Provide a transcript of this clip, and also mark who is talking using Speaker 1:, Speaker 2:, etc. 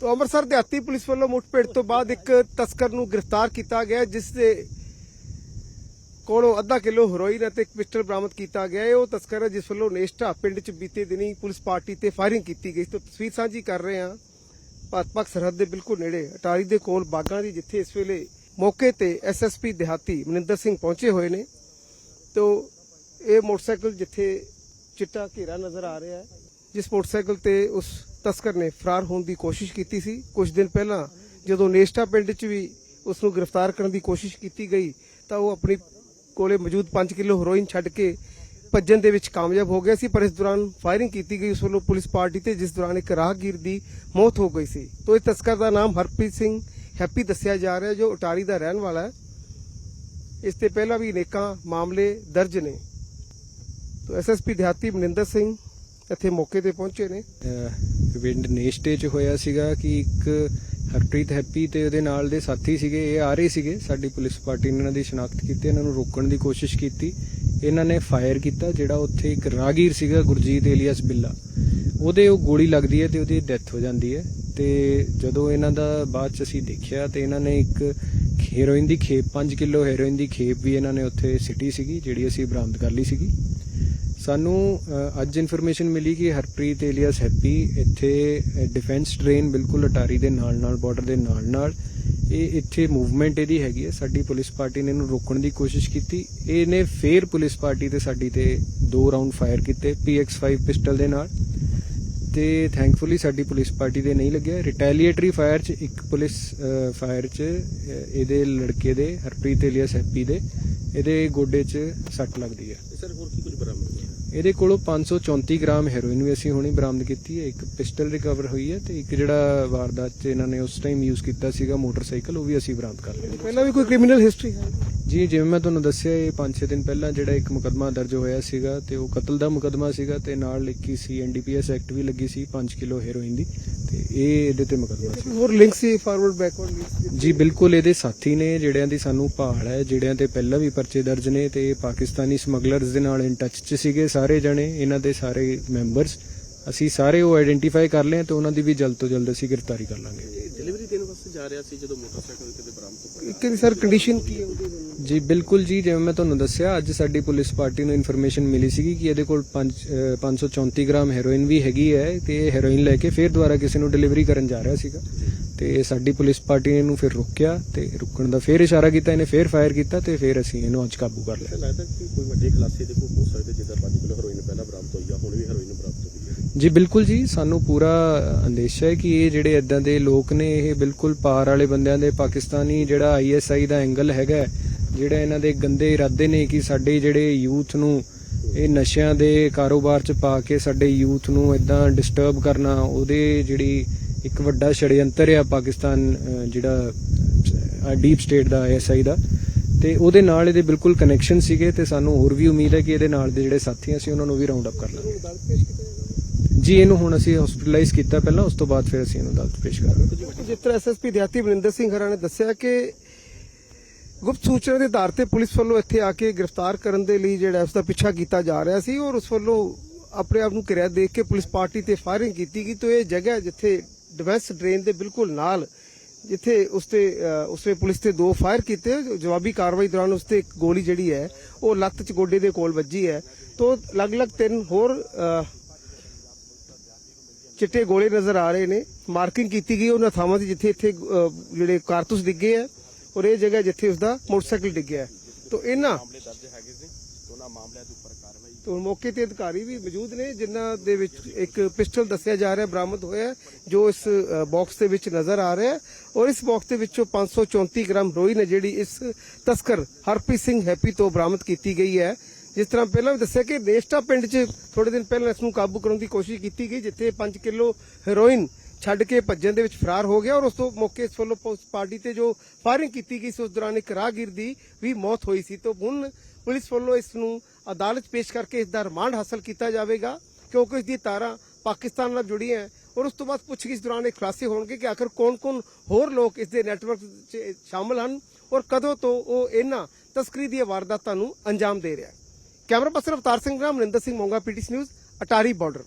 Speaker 1: ਤੋਂ ਅੰਮ੍ਰਿਤਸਰ ਦਿਹਾਤੀ ਪੁਲਿਸ ਵੱਲੋਂ ਮੁੱਠਭੇੜ ਤੋਂ ਬਾਅਦ ਇੱਕ ਤਸਕਰ ਨੂੰ ਗ੍ਰਿਫਤਾਰ ਕੀਤਾ ਗਿਆ, ਜਿਸ ਦੇ ਕੋਲੋਂ ਅੱਧਾ ਕਿਲੋ ਹੈਰੋਇਨ ਅਤੇ ਇੱਕ ਪਿਸਟਲ ਬਰਾਮਦ ਕੀਤਾ ਗਿਆ। ਹੈ ਉਹ ਤਸਕਰ ਹੈ ਜਿਸ ਵੱਲੋਂ ਨੇਸ਼ਟਾ ਪਿੰਡ 'ਚ ਬੀਤੇ ਦਿਨੀ ਪੁਲਿਸ ਪਾਰਟੀ ਤੇ ਫਾਇਰਿੰਗ ਕੀਤੀ ਗਈ। ਤੋਂ ਤਸਵੀਰ ਸਾਂਝੀ ਕਰ ਰਹੇ ਹਾਂ। ਭਾਰਤ-ਪਾਕ ਸਰਹੱਦ ਦੇ ਬਿਲਕੁਲ ਨੇੜੇ, ਅਟਾਰੀ ਦੇ ਕੋਲ ਬਾਗਾਂ ਦੀ, ਜਿੱਥੇ ਇਸ ਵੇਲੇ ਮੌਕੇ ਤੇ ਐਸਐਸਪੀ ਦਿਹਾਤੀ ਮਨਿੰਦਰ ਸਿੰਘ ਪਹੁੰਚੇ ਹੋਏ ਨੇ। ਤੋਂ ਇਹ ਮੋਟਰਸਾਈਕਲ ਜਿੱਥੇ ਚਿੱਟਾ ਘੇਰਾ ਨਜ਼ਰ ਆ ਰਿਹਾ ਹੈ, ਜਿਸ ਮੋਟਰਸਾਈਕਲ ਤੇ ਉਸ ਤਸਕਰ ਨੇ ਫਰਾਰ ਹੋਣ ਦੀ ਕੋਸ਼ਿਸ਼ ਕੀਤੀ ਸੀ। ਕੁਝ ਦਿਨ ਪਹਿਲਾਂ ਜਦੋਂ ਨੇਸਟਾ ਪਿੰਡ 'ਚ ਵੀ ਉਸ ਨੂੰ ਗ੍ਰਿਫਤਾਰ ਕਰਨ ਦੀ ਕੋਸ਼ਿਸ਼ ਕੀਤੀ ਗਈ, ਤਾਂ ਉਹ ਆਪਣੀ ਕੋਲੇ ਮੌਜੂਦ 5 ਕਿਲੋ ਹੈਰੋਇਨ ਛੱਡ ਕੇ ਭੱਜਣ ਦੇ ਵਿੱਚ ਕਾਮਯਾਬ ਹੋ ਗਿਆ ਸੀ, ਪਰ ਇਸ ਦੌਰਾਨ ਫਾਇਰਿੰਗ ਕੀਤੀ ਗਈ। ਉਸ ਵੱਲੋਂ ਪੁਲਿਸ ਪਾਰਟੀ ਤੇ ਜਿਸ ਦੌਰਾਨ ਇੱਕ ਰਾਹਗੀਰ ਦੀ ਮੌਤ ਹੋ ਗਈ ਸੀ। ਤੋਂ ਇਸ ਤਸਕਰ ਦਾ ਨਾਮ ਹਰਪ੍ਰੀਤ ਸਿੰਘ ਹੈਪੀ ਦੱਸਿਆ ਜਾ ਰਿਹਾ, ਜੋ ਉਟਾਰੀ ਦਾ ਰਹਿਣ ਵਾਲਾ ਹੈ। ਇਸ ਤੇ ਪਹਿਲਾਂ ਵੀ ਅਨੇਕਾਂ ਮਾਮਲੇ ਦਰਜ ਨੇ। ਤੋ ਐਸਐਸਪੀ ਦਿਹਾਤੀ ਮਨਿੰਦਰ ਸਿੰਘ ਇੱਥੇ ਮੌਕੇ ਤੇ ਪਹੁੰਚੇ ਨੇ।
Speaker 2: ਅਹ ਪਿੰਡ ਨੇਸ਼ਟੇ ਚ ਹੋਇਆ ਸੀਗਾ ਕਿ ਇੱਕ ਹਰਪ੍ਰੀਤ ਹੈਪੀ ਤੇ ਉਹਦੇ ਨਾਲ ਦੇ ਸਾਥੀ ਸੀਗੇ, ਇਹ ਆ ਰਹੇ ਸੀਗੇ। ਸਾਡੀ ਪੁਲਿਸ ਪਾਰਟੀ ਨੇ ਇਹਨਾਂ ਦੀ ਸ਼ਨਾਖਤ ਕੀਤੀ, ਇਹਨਾਂ ਨੂੰ ਰੋਕਣ ਦੀ ਕੋਸ਼ਿਸ਼ ਕੀਤੀ। ਇਹਨਾਂ ਨੇ ਫਾਇਰ ਕੀਤਾ, ਜਿਹੜਾ ਉੱਥੇ ਇੱਕ ਰਾਗੀਰ ਸੀਗਾ, ਗੁਰਜੀਤ ਏਲੀਅਸ ਬਿੱਲਾ। ਉਹਦੇ ਉਹ ਗੋਲੀ ਲੱਗਦੀ ਹੈ ਤੇ ਉਹਦੀ ਡੈਥ ਹੋ ਜਾਂਦੀ ਹੈ। ਤੇ ਜਦੋਂ ਇਹਨਾਂ ਦਾ ਬਾਅਦ ਚ ਅਸੀਂ ਦੇਖਿਆ ਤੇ ਇਹਨਾਂ ਨੇ ਇੱਕ ਹੈਰੋਇਨ ਦੀ ਖੇਪ 5 ਕਿਲੋ ਹੈਰੋਇਨ ਦੀ ਖੇਪ ਵੀ ਇਹਨਾਂ ਨੇ ਉੱਥੇ ਸਿਟੀ ਸੀਗੀ, ਜਿਹੜੀ ਅਸੀਂ ਬਰਾਮਦ ਕਰ ਲਈ ਸੀਗੀ। ਸਾਨੂੰ ਅੱਜ ਇਨਫੋਰਮੇਸ਼ਨ ਮਿਲੀ ਕਿ ਹਰਪ੍ਰੀਤ ਏਲੀਅਸ ਹੈਪੀ ਇੱਥੇ ਡਿਫੈਂਸ ਟ੍ਰੇਨ ਬਿਲਕੁਲ ਅਟਾਰੀ ਦੇ ਨਾਲ ਨਾਲ ਬਾਰਡਰ ਦੇ ਨਾਲ ਨਾਲ, ਇਹ ਇੱਥੇ ਮੂਵਮੈਂਟ ਇਹਦੀ ਹੈਗੀ ਹੈ। ਸਾਡੀ ਪੁਲਿਸ ਪਾਰਟੀ ਨੇ ਇਹਨੂੰ ਰੋਕਣ ਦੀ ਕੋਸ਼ਿਸ਼ ਕੀਤੀ। ਇਹਨੇ ਫੇਰ ਪੁਲਿਸ ਪਾਰਟੀ ਤੇ ਸਾਡੀ ਤੇ ਦੋ ਰਾਉਂਡ ਫਾਇਰ ਕੀਤੇ PX5 ਪਿਸਟਲ ਦੇ ਨਾਲ। ਤੇ ਥੈਂਕਫੁਲੀ ਸਾਡੀ ਪੁਲਿਸ ਪਾਰਟੀ ਦੇ ਨਹੀਂ ਲੱਗਿਆ। ਰਿਟੈਲੀਏਟਰੀ ਫਾਇਰ ਚ ਇੱਕ ਪੁਲਿਸ ਫਾਇਰ ਚ ਇਹਦੇ ਲੜਕੇ ਦੇ, ਹਰਪ੍ਰੀਤ ਏਲੀਅਸ ਹੈਪੀ ਦੇ, ਇਹਦੇ ਗੋਡੇ 'ਚ ਸੱਟ ਲੱਗਦੀ ਹੈ।
Speaker 3: ਸਰ ਹੋਰ ਕੀ
Speaker 2: ਇਹਦੇ ਕੋਲੋਂ 534 ਗ੍ਰਾਮ ਹੈਰੋਇਨ ਵੀ ਅਸੀਂ ਹੁਣੇ ਬਰਾਮਦ ਕੀਤੀ ਹੈ। ਇੱਕ ਪਿਸਟਲ ਰਿਕਵਰ ਹੋਈ ਹੈ ਤੇ ਇੱਕ ਜਿਹੜਾ ਵਾਰਦਾਤ 'ਚ ਇਹਨਾਂ ਨੇ ਉਸ ਟਾਈਮ ਯੂਜ਼ ਕੀਤਾ ਸੀਗਾ ਮੋਟਰਸਾਈਕਲ, ਉਹ ਵੀ ਅਸੀਂ ਬਰਾਮਦ ਕਰ ਲਿਆ।
Speaker 1: ਪਹਿਲਾਂ ਵੀ ਕੋਈ ਕ੍ਰਿਮੀਨਲ ਹਿਸਟਰੀ ਹੈ?
Speaker 2: ਜੀ ਜਿਵੇਂ ਮੈਂ ਤੁਹਾਨੂੰ ਦੱਸਿਆ ਇਹ 5-6 ਦਿਨ ਪਹਿਲਾਂ ਜਿਹੜਾ ਇੱਕ ਮੁਕਦਮਾ ਦਰਜ ਹੋਇਆ ਸੀਗਾ ਤੇ ਉਹ ਕਤਲ ਦਾ ਮੁਕਦਮਾ ਸੀਗਾ ਤੇ ਨਾਲ ਲਿਖੀ ਸੀ ਐਨਡੀਪੀਐਸ ਐਕਟ ਵੀ ਲੱਗੀ ਸੀ 5 ਕਿਲੋ ਹੈਰੋਇਨ ਦੀ ਤੇ ਇਹ ਇਹਦੇ ਤੇ ਮੁਕਦਮਾ ਸੀ।
Speaker 1: ਹੋਰ ਲਿੰਕ ਸੀ ਫਾਰਵਰਡ ਬੈਕਵਰਡ ਲਿੰਕ
Speaker 2: ਜੀ ਬਿਲਕੁਲ ਇਹਦੇ ਸਾਥੀ ਨੇ ਜਿਹੜਿਆਂ ਦੀ ਸਾਨੂੰ ਭਾਲ ਹੈ ਜਿਹੜਿਆਂ ਤੇ ਪਹਿਲਾਂ ਵੀ ਪਰਚੇ ਦਰਜ ਨੇ ਤੇ ਇਹ ਪਾਕਿਸਤਾਨੀ ਸਮਗਲਰਸ ਦੇ ਨਾਲ ਇਨ ਟੱਚ 'ਚ ਸੀਗੇ ਸਾਰੇ ਜਣੇ ਇਹਨਾਂ ਦੇ ਸਾਰੇ ਮੈਂਬਰਸ ਅਸੀਂ ਸਾਰੇ ਉਹ ਆਇਡੈਂਟੀਫਾਈ ਕਰ ਲਏ ਤੇ ਉਹਨਾਂ ਦੀ ਵੀ ਜਲਦ ਤੋਂ ਜਲਦ ਅਸੀਂ ਗ੍ਰਿਫਤਾਰੀ ਕਰ ਲਾਂਗੇ।
Speaker 3: ਡਿਲੀਵਰੀ ਦੇਣ ਵਾਸਤੇ ਜਾ ਰਿਹਾ ਸੀ ਜਦੋਂ ਮੋਟਰਸਾਈਕਲ ਕਿਤੇ ਬਰਾਮਦ ਹੋਇਆ?
Speaker 1: ਇੱਕ ਸਰ ਕੰਡੀਸ਼ਨ ਕੀ ਹੈ ਉਹਦੀ?
Speaker 2: ਜੀ ਬਿਲਕੁਲ ਜੀ ਜਿਵੇਂ ਮੈਂ ਤੁਹਾਨੂੰ ਦੱਸਿਆ ਅੱਜ ਸਾਡੀ ਪੁਲਿਸ ਪਾਰਟੀ ਨੂੰ ਇਨਫੋਰਮੇਸ਼ਨ ਮਿਲੀ ਸੀਗੀ ਕਿ ਇਹਦੇ ਕੋਲ 5 534 ਗ੍ਰਾਮ ਹੈਰੋਇਨ ਵੀ ਹੈਗੀ ਹੈ ਤੇ ਇਹ ਹੈਰੋਇਨ ਲੈ ਕੇ ਫਿਰ ਦੁਬਾਰਾ ਕਿਸੇ ਨੂੰ ਡਿਲੀਵਰੀ ਕਰਨ ਜਾ ਰਿਹਾ ਸੀਗਾ। ਤੇ ਸਾਡੀ ਪੁਲਿਸ ਪਾਰਟੀ ਨੇ ਇਹਨੂੰ ਫਿਰ ਰੋਕਿਆ ਤੇ ਰੁਕਣ ਦਾ ਫਿਰ ਇਸ਼ਾਰਾ ਕੀਤਾ ਇਹਨੇ ਫਿਰ ਫਾਇਰ ਕੀਤਾ ਤੇ ਫਿਰ ਅਸੀਂ ਇਹਨੂੰ ਅੱਜ ਕਾਬੂ ਕਰ ਲਿਆ।
Speaker 3: ਸਰ ਲੱਗਦਾ ਕਿ ਕੋਈ ਵੱਡੇ ਖਲਾਸੇ ਦੇ ਕੋਈ ਹੋ ਸਕਦੇ ਜਿੱਦਾਂ 5 ਕਿਲੋ ਹੈਰੋਇਨ ਪਹਿਲਾਂ ਬਰਾਮਦ ਹੋਈ ਆ ਹੁਣ ਵੀ ਹੈਰੋਇਨ ਬਰਾਮਦ ਹੋਈ ਹੈ
Speaker 2: ਜੀ ਬਿਲਕੁਲ ਜੀ ਸਾਨੂੰ ਪੂਰਾ ਅੰਦੇਸ਼ਾ ਹੈ ਕਿ ਇਹ ਜਿਹੜੇ ਇਦਾਂ ਦੇ ਲੋਕ ਨੇ ਇਹ ਬਿਲਕੁਲ ਪਾਰ ਵਾਲੇ ਬੰਦਿਆਂ ਦੇ ਪਾਕਿਸਤਾਨੀ ਜਿਹੜਾ ਆਈਐਸਆਈ ਦਾ ਐਂਗਲ ਹੈਗਾ ਜਿਹੜਾ ਇਹਨਾਂ ਦੇ ਗੰਦੇ ਇਰਾਦੇ ਨੇ ਕਿ ਸਾਡੇ ਜਿਹੜੇ ਯੂਥ ਨੂੰ ਇਹ ਨਸ਼ਿਆਂ ਦੇ ਕਾਰੋਬਾਰ 'ਚ ਪਾ ਕੇ ਸਾਡੇ ਯੂਥ ਨੂੰ ਇਦਾਂ ਡਿਸਟਰਬ ਕਰਨਾ ਉਹਦੇ ਜਿਹੜੀ ਇੱਕ ਵੱਡਾ ਛੜਯੰਤਰ ਆ ਪਾਕਿਸਤਾਨ ਜਿਹੜਾ ਡੀਪ ਸਟੇਟ ਦਾ ਆਈਐਸਆਈ ਦਾ ਤੇ ਉਹਦੇ ਨਾਲ ਇਹਦੇ ਬਿਲਕੁਲ ਕਨੈਕਸ਼ਨ ਸੀਗੇ ਤੇ ਸਾਨੂੰ ਹੋਰ ਵੀ ਉਮੀਦ ਹੈ ਕਿ ਇਹਦੇ ਨਾਲ ਦੇ ਜਿਹੜੇ ਸਾਥੀ ਆ, ਉਹਨਾਂ ਨੂੰ ਵੀ ਰਾਉਂਡ ਅਪ ਕਰ ਲਾਂਗੇ। ਜੀ ਇਹਨੂੰ ਹੁਣ ਅਸੀਂ ਹਸਪੀਟਲਾਈਜ਼ ਕੀਤਾ ਪਹਿਲਾਂ ਉਸ ਤੋਂ ਬਾਅਦ ਫਿਰ ਅਸੀਂ ਇਹਨੂੰ ਅਦਾਲਤ ਪੇਸ਼ ਕਰਾਂਗੇ।
Speaker 1: ਜਿਸ ਤਰ੍ਹਾਂ ਐਸਐਸਪੀ ਦਿਹਾਤੀ ਮਨਿੰਦਰ ਸਿੰਘ ਹਰਾ ਨੇ ਦੱਸਿਆ ਕਿ ਗੁਪਤ ਸੂਚਨਾ ਦੇ ਆਧਾਰ ਤੇ ਪੁਲਿਸ ਵੱਲੋਂ ਇੱਥੇ ਆ ਕੇ ਗ੍ਰਿਫਤਾਰ ਕਰਨ ਦੇ ਲਈ ਜਿਹੜਾ ਉਸ ਦਾ ਪਿੱਛਾ ਕੀਤਾ ਜਾ ਰਿਹਾ ਸੀ ਔਰ ਉਸ ਵੱਲੋਂ ਆਪਣੇ ਆਪ ਨੂੰ ਕਿਰਿਆ ਦੇਖ ਕੇ ਪੁਲਿਸ ਪਾਰਟੀ ਤੇ ਫਾਇਰਿੰਗ ਕੀਤੀ ਗਈ ਤੋਂ ਇਹ ਜਗ੍ਹਾ ਜਿੱਥੇ ਡਿਫੈਂਸ ਡਰੇਨ ਦੇ ਬਿਲਕੁਲ ਨਾਲ ਜਿੱਥੇ ਉਸ ਉਸਨੇ ਪੁਲਿਸ ਤੇ ਦੋ ਫਾਇਰ ਕੀਤੇ, ਜਵਾਬੀ ਕਾਰਵਾਈ ਦੌਰਾਨ ਉਸ ਤੇ ਇੱਕ ਗੋਲੀ ਜਿਹੜੀ ਹੈ, ਉਹ ਲੱਤ ਚ ਗੋਡੇ ਦੇ ਕੋਲ ਵੱਜੀ ਹੈ। ਤੋਂ ਅਲੱਗ-ਅਲੱਗ ਤਿੰਨ ਹੋਰ ਚਿੱਟੇ ਗੋਲੇ ਨਜ਼ਰ ਆ ਰਹੇ ਨੇ। ਮਾਰਕਿੰਗ ਕੀਤੀ ਗਈ ਉਹਨਾਂ ਥਾਵਾਂ ਤੇ ਜਿੱਥੇ ਇੱਥੇ ਜਿਹੜੇ ਕਾਰਤੂਸ ਡਿੱਗੇ ਆ ਔਰ ਇਹ ਜਗ੍ਹਾ ਜਿੱਥੇ ਉਸਦਾ ਮੋਟਰਸਾਈਕਲ ਡਿੱਗਿਆ ਹੈ। ਤੋਂ ਇਹਨਾਂ
Speaker 3: ਮਾਮਲੇ ਦਰਜ ਹੈਗੇ ਸੀ ਉਹਨਾਂ ਮਾਮਲਿਆਂ ਦੇ ਉੱਪਰ ਕਾਰਵਾਈ
Speaker 1: ਤੋਂ ਮੌਕੇ ਤੇ ਅਧਿਕਾਰੀ ਵੀ ਮੌਜੂਦ ਨੇ ਜਿਨ੍ਹਾਂ ਦੇ ਵਿੱਚ ਇੱਕ ਪਿਸਟਲ ਦੱਸਿਆ ਜਾ ਰਿਹਾ ਬਰਾਮਦ ਹੋਇਆ ਜੋ ਇਸ ਬਾਕਸ ਦੇ ਵਿੱਚ ਨਜ਼ਰ ਆ ਰਿਹਾ ਔਰ ਇਸ ਬਾਕਸ ਦੇ ਵਿੱਚੋਂ 534 ਗ੍ਰਾਮ ਰੋਇਨ ਹੈ ਜਿਹੜੀ ਇਸ ਤਸਕਰ ਹਰਪ੍ਰੀਤ ਸਿੰਘ ਹੈਪੀ ਤੋਂ ਬਰਾਮਦ ਕੀਤੀ ਗਈ ਹੈ ਜਿਸ ਤਰ੍ਹਾਂ ਪਹਿਲਾਂ ਵੀ ਦੱਸਿਆ ਕਿ ਨੇਸਟਾ ਪਿੰਡ 'ਚ ਥੋੜੇ ਦਿਨ ਪਹਿਲਾਂ ਇਸ ਨੂੰ ਕਾਬੂ ਕਰਨ ਦੀ ਕੋਸ਼ਿਸ਼ ਕੀਤੀ ਗਈ ਜਿੱਥੇ 5 ਕਿਲੋ ਹੈਰੋਇਨ ਛੱਡ ਕੇ ਭੱਜਣ ਦੇ ਵਿੱਚ ਫਰਾਰ ਹੋ ਗਿਆ ਔਰ ਉਸ ਤੋਂ ਮੌਕੇ ਇਸ ਵੱਲੋਂ ਪਾਰਟੀ ਤੇ ਜੋ ਫਾਇਰਿੰਗ ਕੀਤੀ ਗਈ ਸੀ, ਉਸ ਦੌਰਾਨ ਇੱਕ ਰਾਹਗੀਰ ਦੀ ਵੀ ਮੌਤ ਹੋਈ ਸੀ। ਤੋਂ ਹੁਣ ਪੁਲਿਸ ਵੱਲੋਂ ਇਸ ਨੂੰ ਅਦਾਲਤ ਪੇਸ਼ ਕਰਕੇ ਇਸ ਦਾ ਰਿਮਾਂਡ ਹਾਸਲ ਕੀਤਾ ਜਾਵੇਗਾ, ਕਿਉਂਕਿ ਇਸ ਦੀ ਤਾਰਾਂ ਪਾਕਿਸਤਾਨ ਨਾਲ ਜੁੜੀਆਂ ਹੈ ਔਰ ਉਸ ਤੋਂ ਬਾਅਦ ਪੁੱਛਗਿੱਛ ਦੌਰਾਨ ਇਹ ਖੁਲਾਸੇ ਹੋਣਗੇ ਕਿ ਆਖਰ ਕੌਣ-ਕੌਣ ਹੋਰ ਲੋਕ ਇਸ ਦੇ ਨੈਟਵਰਕ 'ਚ ਸ਼ਾਮਲ ਹਨ ਔਰ ਕਦੋਂ ਤੋਂ ਉਹ ਇਹਨਾਂ ਤਸਕਰੀ ਦੀਆਂ ਵਾਰਦਾਤਾਂ ਨੂੰ ਅੰਜਾਮ ਦੇ ਰਿਹਾ ਹੈ। Camera person Avtar Singh Ram Maninder Singh Monga PTC news Attari border.